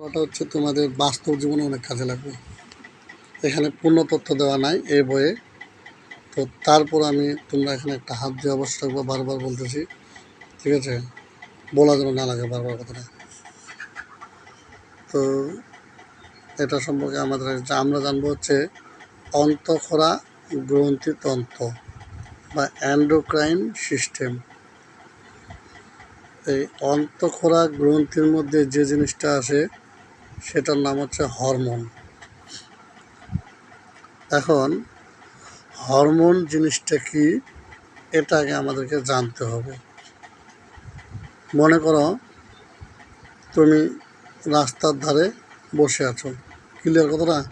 ওটা হচ্ছে তোমাদের বাস্তব জীবনে অনেক কাজে লাগবে। এখানে পূর্ণ তথ্য দেওয়া নাই এই বইয়ে। তো তারপর আমি তোমরা এখানে একটা হাত দিয়ে অবশ্য থাকব বারবার বলতেছি, ঠিক আছে? বলা যেন না লাগে বারবার কথাটা। তো এটা সম্পর্কে আমাদের আমরা জানব হচ্ছে অন্তঃক্ষরা গ্রন্থিতন্ত্র বা অ্যান্ডোক্রাইন সিস্টেম এই অন্তঃক্ষরা গ্রন্থির মধ্যে যে জিনিসটা আসে সেটার নাম হচ্ছে হরমোন। এখন, হরমোন জিনিসটা কি, এটা আগে আমাদেরকে জানতে হবে। মনে করো, তুমি রাস্তার ধারে বসে আছো। ক্লিয়ার কথাটা?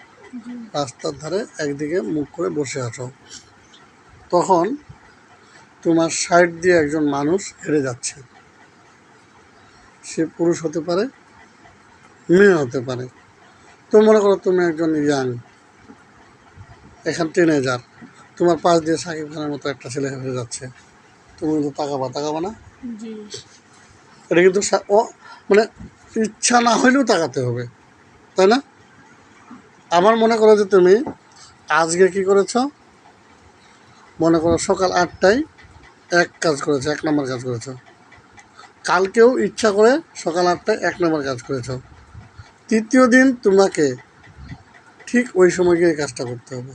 রাস্তার ধারে একদিকে মুখ করে বসে আছো। তখন তোমার সাইড দিয়ে একজন মানুষ হেরে যাচ্ছে। সে পুরুষ হতে পারে মেয়ে হতে পারে। তো মনে করো তুমি একজন ইয়াং এখান টিনেজার তোমার পাশ দিয়ে সাকিব খানের মতো একটা ছেলে হেরে যাচ্ছে। তুমি কিন্তু তাকাবা তাকাবা না? এটা কিন্তু ও মানে ইচ্ছা না হইলেও তাকাতে হবে তাই না? আমার মনে করো যে তুমি আজকে কি করেছ? মনে করো সকাল আটটায় এক কাজ করেছ এক নম্বর কাজ করেছ। কালকেও ইচ্ছা করে সকাল আটটায় এক নম্বর কাজ করেছ। তৃতীয় দিন তোমাকে ঠিক ওই সময় গিয়ে কাজটা করতে হবে।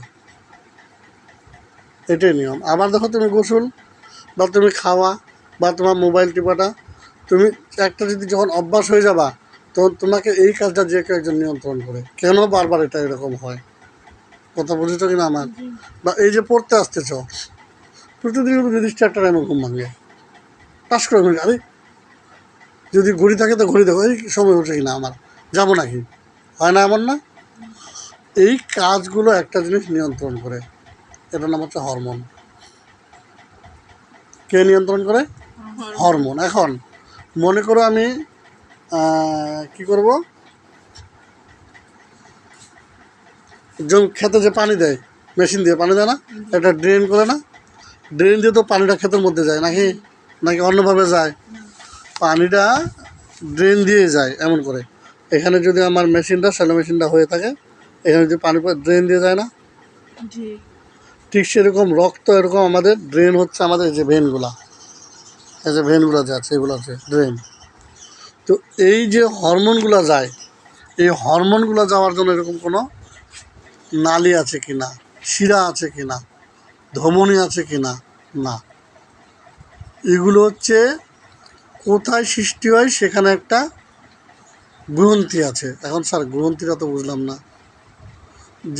এটাই নিয়ম। আবার দেখো তুমি গোসল বা তুমি খাওয়া বা তোমার মোবাইল টিপাটা তুমি একটা যদি যখন অভ্যাস হয়ে যাবা তখন তোমাকে এই কাজটা যে কেউ একজন নিয়ন্ত্রণ করে। কেন বারবার এটা এরকম হয়? কথা বুঝেছ কিনা আমার? বা এই যে পড়তে আসতেছ প্রতিদিন নির্দিষ্ট একটা টাইমে ঘুম ভাঙে পাস করে আরে যদি ঘড়ি থাকে তো ঘড়ি দেখো এই সময় উঠে কিনা আমার? যাব নাকি? হয় না এমন না? এই কাজগুলো একটা জিনিস নিয়ন্ত্রণ করে। এটার নাম হচ্ছে হরমোন। কে নিয়ন্ত্রণ করে? হরমোন। এখন মনে করো আমি কি করব? জমি খেতে যে পানি দেয় মেশিন দিয়ে পানি দেয় না এটা ড্রেন করে না। ড্রেন দিয়ে তো পানিটা ক্ষেতের মধ্যে যায় নাকি? নাকি অন্যভাবে যায়? পানিটা ড্রেন দিয়ে যায় এমন করে। এখানে যদি আমার মেশিনটা স্যালো মেশিনটা হয়ে থাকে এখানে যদি পানি ড্রেন দিয়ে যায় না? ঠিক সেরকম রক্ত এরকম আমাদের ড্রেন হচ্ছে আমাদের এই যে ভেনগুলা এই যে ভেনগুলো যে আছে এগুলো আছে ড্রেন তো এই যে হরমোনগুলো যায় এই হরমোনগুলো যাওয়ার জন্য এরকম কোনো নালি আছে কি না? শিরা আছে কি না? ধমনী আছে কি না? না। এগুলো হচ্ছে কোথায় সৃষ্টি হয় সেখানে একটা গ্রন্থি আছে। এখন স্যার, গ্রন্থিটা তো বুঝলাম না।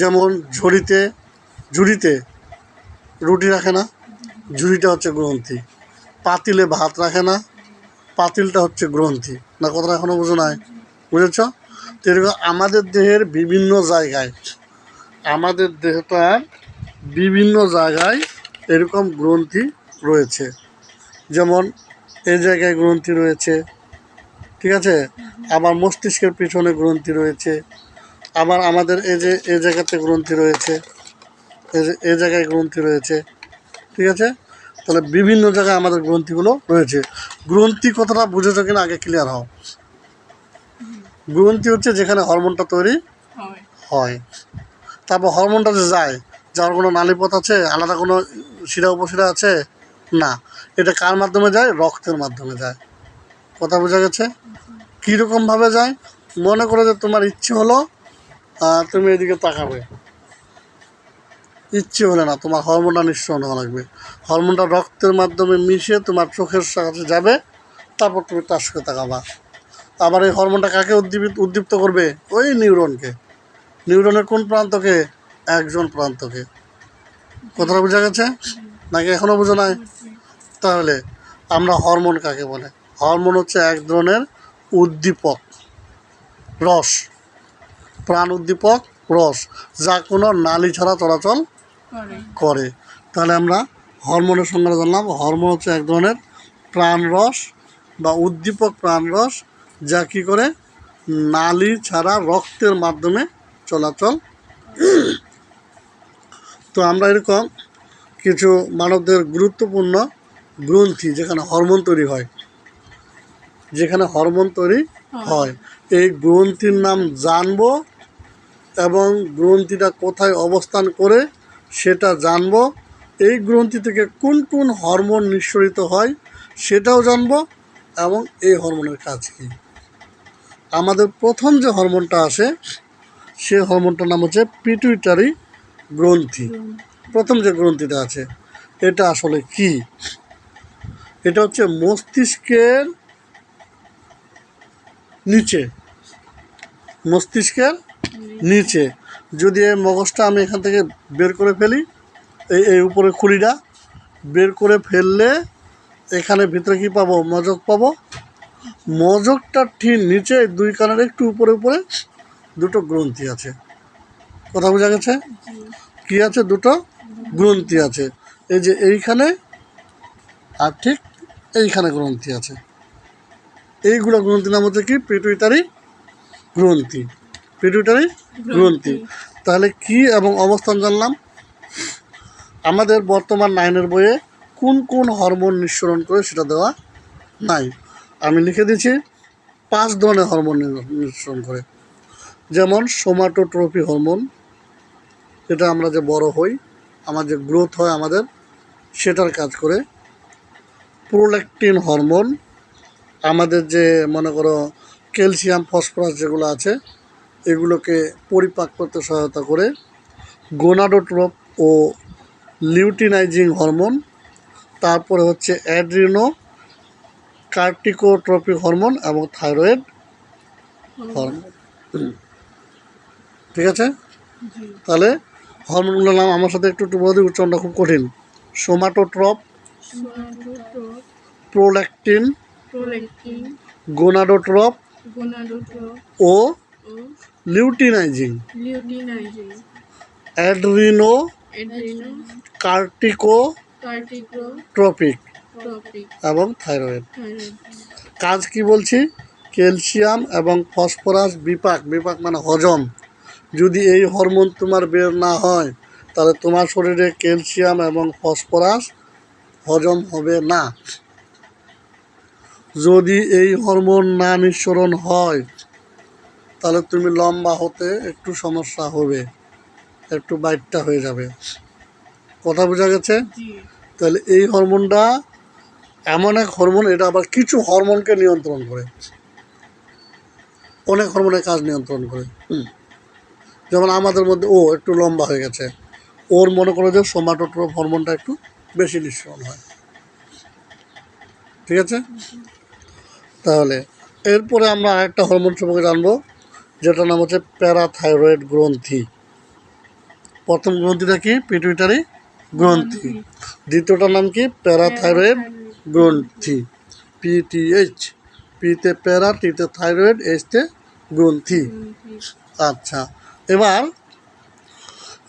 যেমন ঝুড়িতে ঝুড়িতে রুটি রাখে না, ঝুড়িটা হচ্ছে গ্রন্থি। পাতিলে ভাত রাখে না, পাতিলটা হচ্ছে গ্রন্থি। না, কথাটা এখনও বুঝো নাই। বুঝেছ? তো এরকম আমাদের দেহের বিভিন্ন জায়গায়, আমাদের দেহটার বিভিন্ন জায়গায় এরকম গ্রন্থি রয়েছে। যেমন এই জায়গায় গ্রন্থি রয়েছে, ঠিক আছে? আবার মস্তিষ্কের পিছনে গ্রন্থি রয়েছে আবার আমাদের এই যে এই জায়গাতে গ্রন্থি রয়েছে এই জায়গায় গ্রন্থি রয়েছে ঠিক আছে? তাহলে বিভিন্ন জায়গায় আমাদের গ্রন্থিগুলো রয়েছে। গ্রন্থি কথাটা বুঝেছ কিনা আগে ক্লিয়ার হও। গ্রন্থি হচ্ছে যেখানে হরমোনটা তৈরি হয়। হয়। তারপর হরমোনটা যে যায় যার কোনো নালীপথ আছে আলাদা কোনো শিরা উপশিরা আছে? না। এটা কার মাধ্যমে যায়? রক্তের মাধ্যমে যায়। কথা বোঝা গেছে? কীরকমভাবে যায়? মনে করো যে তোমার ইচ্ছে হলো তুমি এদিকে তাকাবে। ইচ্ছে হলে না, তোমার হরমোনটা নিঃসরণ হওয়া লাগবে। হরমোনটা রক্তের মাধ্যমে মিশে তোমার চোখের সাথে যাবে, তারপর তুমি তার সঙ্গে তাকাবা। আবার এই হরমোনটা কাকে উদ্দীপিত উদ্দীপ্ত করবে? ওই নিউরনকে নিউরনের কোন প্রান্তকে? একজন প্রান্তকে। কথাটা বোঝা গেছে? নাকি এখনও বোঝা নাই? তাহলে আমরা হরমোন কাকে বলে? হরমোন হচ্ছে এক ধরনের উদ্দীপক রস। প্রাণ উদ্দীপক রস। যা কোনো নালী ছাড়া চলাচল করে। তাহলে আমরা হরমোনের সংজ্ঞা জানলাম। হরমোন হচ্ছে এক ধরনের প্রাণরস বা উদ্দীপক প্রাণরস যা কী করে? নালী ছাড়া রক্তের মাধ্যমে চলাচল তো আমরা এরকম কিছু মানবদের গুরুত্বপূর্ণ গ্রন্থি যেখানে হরমোন তৈরি হয় যেখানে হরমোন তৈরি হয়। এই গ্রন্থির নাম জানব এবং গ্রন্থিটা কোথায় অবস্থান করে সেটা জানব। এই গ্রন্থি থেকে কোন কোন হরমোন নিঃসরিত হয় সেটাও জানব এবং এই হরমোনের কাজ কী। আমাদের প্রথম যে হরমোনটা আসে সে হরমোনটার নাম হচ্ছে পিটুইটারি গ্রন্থি। প্রথম যে গ্রন্থিটা আছে এটা আসলে কি? এটা হচ্ছে মস্তিষ্কের নিচে। মস্তিষ্কের নিচে। যদি এই মগজটা আমি এখান থেকে বের করে ফেলি, এই এই উপরে খুলিটা, বের করে ফেললে এখানে ভিতরে কি পাবো? মজক পাবো। মজকটা ঠিক নিচে, দুই কানের একটু উপরে উপরে দুটো গ্রন্থি আছে। কথা বোঝা গেছে? কি আছে? দুটো গ্রন্থি আছে। এই যে এইখানে আর ঠিক এইখানে গ্রন্থি আছে। এইগুলো গ্রন্থি নাম হচ্ছে কি? পিটুইটারি গ্রন্থি। পিটুইটারি গ্রন্থি। তাহলে কি এবং অবস্থান জানলাম? আমাদের বর্তমান নাইনের বইয়ে কোন কোন হরমোন নিঃসরণ করে সেটা দেওয়া নাই। আমি লিখে দিচ্ছি পাঁচ ধরনের হরমোন নিঃসরণ করে। যেমন সোমাটোট্রপি হরমোন, যেটা আমরা যে বড় হই, আমার যে গ্রোথ হয় আমাদের, সেটার কাজ করে। প্রোল্যাকটিন হরমোন আমাদের যে মনে করো ক্যালসিয়াম ফসফরাস যেগুলো আছে এগুলোকে পরিপাক করতে সহায়তা করে গোনাডোট্রপ ও লিউটিনাইজিং হরমোন তারপরে হচ্ছে অ্যাড্রিনো কার্টিকোট্রপিক হরমোন এবং থাইরয়েড হরমোন। ঠিক আছে? তাহলে হরমোনগুলোর নাম আমার সাথে একটু একটু বলে উচ্চারণটা খুব কঠিন। সোমাটোট্রপ। প্রোল্যাকটিন গোনাডোট্রপ ও লিউটিনাইজিং অ্যাড্রিনো কার্টিকো ট্রপিক এবং থাইরয়েড। কাজ কি বলছি? ক্যালসিয়াম এবং ফসফরাস বিপাক বিপাক মানে হজম। যদি এই হরমোন তোমার বের না হয় তাহলে তোমার শরীরে ক্যালসিয়াম এবং ফসফরাস হজম হবে না। যদি এই হরমোন না নিঃসরণ হয় তাহলে তুমি লম্বা হতে একটু সমস্যা হবে একটু বাইটটা হয়ে যাবে। কথা বোঝা গেছে? তাহলে এই হরমোনটা এমন এক হরমোন এটা আবার কিছু হরমোনকে নিয়ন্ত্রণ করে। অনেক হরমোনের কাজ নিয়ন্ত্রণ করে হুম। যেমন আমাদের মধ্যে ও একটু লম্বা হয়ে গেছে ওর মনে করো যে সোমাটোট্রপ হরমোনটা একটু বেশি নিঃসরণ হয়। ঠিক আছে? তাহলে। এরপরে আমরা আরেকটা হরমোন সম্পর্কে জানব, যেটার নাম হচ্ছে প্যারাথাইরয়েড গ্রন্থি। প্রথম গ্রন্থিটা কি? পিটুইটারি গ্রন্থি। দ্বিতীয়টার নাম কি? প্যারাথাইরয়েড গ্রন্থি। পিটিএইচ পিতে প্যারা, টিতে থাইরয়েড, এইচতে গ্রন্থি। আচ্ছা এবার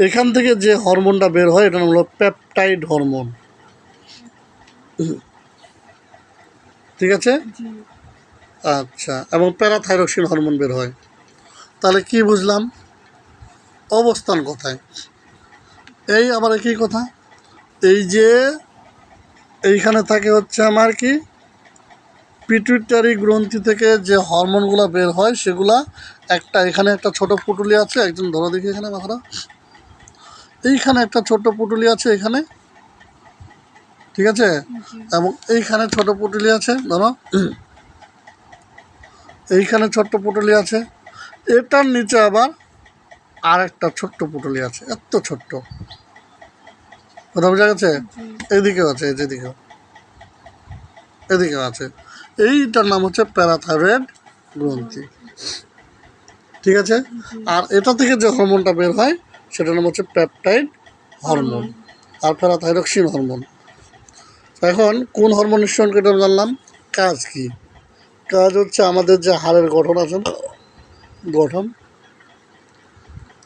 এখান থেকে যে হরমোনটা বের হয় এটা হলো পেপটাইড হরমোন। ঠিক আছে? আচ্ছা এবং প্যারাথাইরক্সিন হরমোন বের হয়। তাহলে কি বুঝলাম? অবস্থান কোথায়? এই আবার একই কথা। এই যে এইখানে থাকে হচ্ছে আমার কি? পিটুইটারি গ্রন্থি থেকে যে হরমোনগুলো বের হয় সেগুলা একটা এখানে একটা ছোট পুটুলি আছে একজন ধরো দেখি এখানে মাথাটা। এইখানে একটা ছোট পুটুলি আছে এখানে। ঠিক আছে? এবং এইখানে ছোট পুটুলি আছে ধরো। এইখানে ছোট্ট পুটুলি আছে। এটার নিচে আবার আর একটা ছোট্ট পুটুলি আছে। এত ছোট্ট। কোথাও বোঝা গেছে? এদিকেও আছে যেদিকেও এদিকেও। আছে। এইটার নাম হচ্ছে প্যারাথাইরয়েড গ্রন্থি। ঠিক আছে? আর এটা থেকে যে হরমোনটা বের হয় সেটার নাম হচ্ছে প্যাপটাইড হরমোন আর প্যারাথাইরক্সিন হরমোন। এখন কোন হরমোন নিঃসরণ এটা জানলাম? কাজ কি? কাজ হচ্ছে আমাদের যে হাড়ের গঠন আছে না, গঠন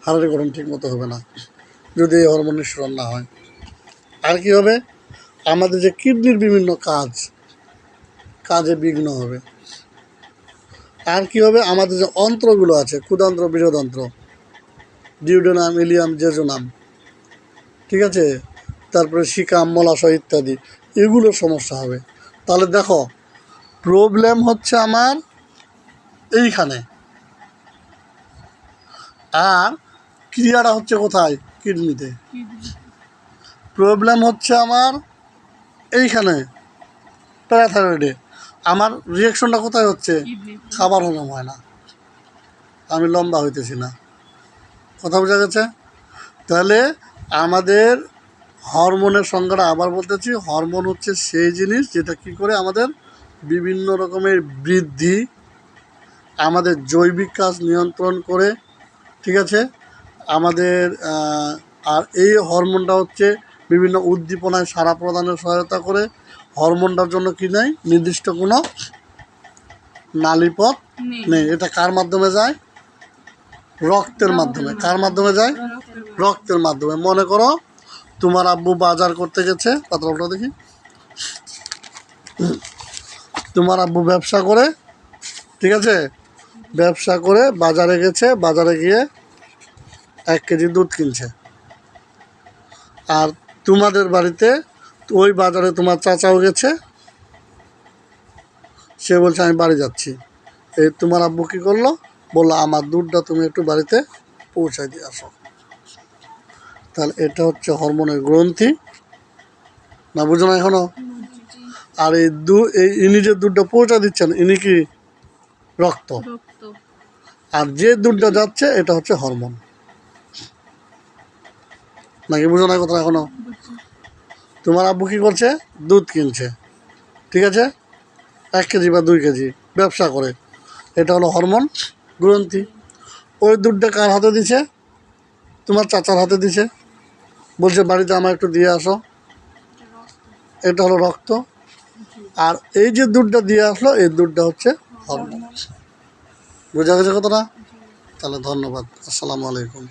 হাড়ের গঠন ঠিক মতো হবে না যদি এই হরমোন নিঃসরণ না হয়। আর কি হবে? আমাদের যে কিডনির বিভিন্ন কাজ কাজে বিঘ্ন হবে। আর কি হবে? আমাদের যে অন্ত্রগুলো আছে ক্ষুদান্ত্র বীরযন্ত্র ডিউডোনাম ইলিয়াম জেজোনাম ঠিক আছে? তারপরে শিকাম মলাশয় ইত্যাদি এগুলো সমস্যা হবে। তাহলে দেখো প্রবলেম হচ্ছে আমার এইখানে। আর ক্রিয়াটা হচ্ছে কোথায়? কিডনিতে। প্রবলেম হচ্ছে আমার এইখানে, প্যারাথাইরয়েডে। আমার রিয়াকশনটা কোথায় হচ্ছে? খাবার হজম হয় না। আমি লম্বা হইতেছি না। কথা বোঝা গেছে? তাহলে আমাদের হরমোনের সংজ্ঞাটা আবার বলতেছি। হরমোন হচ্ছে সেই জিনিস যেটা কি করে আমাদের বিভিন্ন রকমের বৃদ্ধি আমাদের জৈবিক কাজ নিয়ন্ত্রণ করে ঠিক আছে? আমাদের আর এই হরমোনটা হচ্ছে বিভিন্ন উদ্দীপনায় সারা প্রদানের সহায়তা করে। হরমোনটার জন্য কি নেই? নির্দিষ্ট কোনো নালীপথ নেই। এটা কার মাধ্যমে যায়? রক্তের মাধ্যমে। কার মাধ্যমে যায়? রক্তের রক্তের মাধ্যমে। মনে করো তোমার আব্বু বাজার করতে গেছে। পাতলাটা দেখি। তোমার আব্বু ব্যবসা করে, ঠিক আছে? ব্যবসা করে বাজারে গেছে, বাজারে গিয়ে এক কেজি দুধ কিনছে। আর তোমাদের বাড়িতে ওই বাজারে তোমার চাচাও গেছে। সে বলছে, আমি বাড়ি যাচ্ছি। এই তোমার আব্বু কী করল? বলল, আমার দুধটা তুমি একটু বাড়িতে পৌঁছাই দিয়ে আসো। তাহলে এটা হচ্ছে হরমোনের গ্রন্থি। না বুঝো না এখনও? আর এই দু এই ইনি যে দুধটা পৌঁছা দিচ্ছেন ইনি কি রক্ত? আর যে দুধটা যাচ্ছে এটা হচ্ছে হরমোন। নাকি বুঝো না কথা এখনও? তোমার আব্বু কী করছে? দুধ কিনছে। ঠিক আছে? এক কেজি বা দুই কেজি ব্যবসা করে। এটা হলো হরমোন গ্রন্থি। ওই দুধটা কার হাতে দিছে? তোমার চাচার হাতে দিছে। বলছে বাড়িতে আমার একটু দিয়ে আসো। এটা হলো রক্ত। আর এই যে দুধটা দিয়ে আসলো, এই দুধটা হচ্ছে বোঝা গেছে কতটা তাহলে ধন্যবাদ। আসসালামু আলাইকুম।